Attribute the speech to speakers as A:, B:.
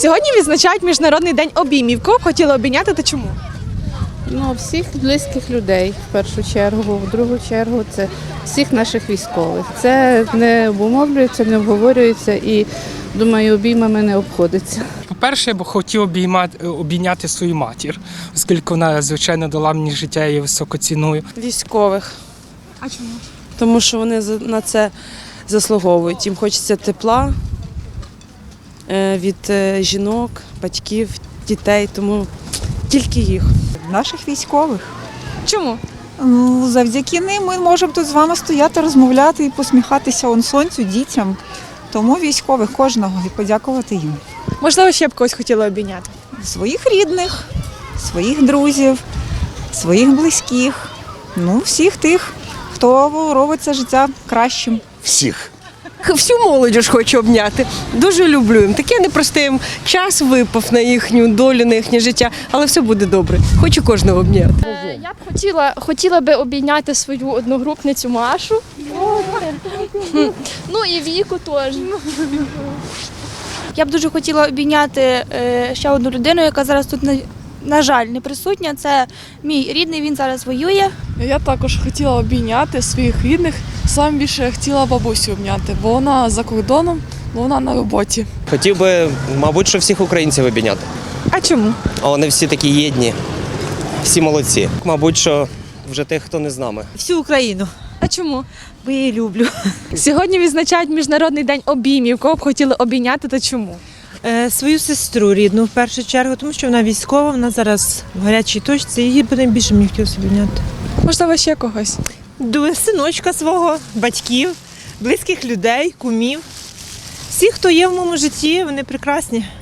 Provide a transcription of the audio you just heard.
A: Сьогодні відзначають Міжнародний день обіймів. Кого б хотіли обійняти та чому?
B: Ну, всіх близьких людей в першу чергу, в другу чергу це всіх наших військових. Це не обумовлюється, не обговорюється і думаю, обіймами не обходиться.
C: По-перше, я б хотів обіймати, обійняти свою матір, оскільки вона, звичайно, дала мені життя, я її високо ціную.
D: Військових,
A: А чому?
D: тому що вони за- на це заслуговують. Їм хочеться тепла від е, жінок, батьків, дітей, тому тільки їх.
E: наших військових.
A: Чому?
E: Ну, завдяки ним ми можемо тут з вами стояти, розмовляти і посміхатися он сонцю, дітям. Тому військових кожного і подякувати їм.
A: Можливо, ще б когось хотіли обійняти.
E: Своїх рідних, своїх друзів, своїх близьких, ну, всіх тих, хто робить це життя кращим.
F: всіх.
G: Всю молодь ж хочу обняти. Дуже люблю їм. Таке непросте їм час випав на їхню долю, на їхнє життя, але все буде добре. Хочу кожного обняти.
H: Е, Я б хотіла, хотіла би обійняти свою одногрупницю Машу. Ну і Віку теж.
I: Я б дуже хотіла обійняти е, ще одну людину, яка зараз тут на, жаль не присутня. Це мій рідний. Він зараз воює.
J: Я також хотіла обійняти своїх рідних. Саме більше я хотіла бабусю обняти, бо вона за кордоном, бо вона на роботі.
K: Хотів би, мабуть, що всіх українців обійняти.
A: А чому?
K: А вони всі такі єдні, всі молодці. Мабуть, що вже тих, хто не з нами.
L: Всю Україну,
A: А чому?
L: бо я її люблю.
A: Сьогодні відзначають Міжнародний день обіймів. Кого б хотіли обійняти та чому?
L: Е, свою сестру рідну в першу чергу, тому що вона військова, вона зараз в гарячій точці, її буде найбільше мені хотілося обійняти.
A: Можливо, ще когось.
L: До синочка свого, батьків, близьких людей, кумів. Всі, хто є в моєму житті, вони прекрасні.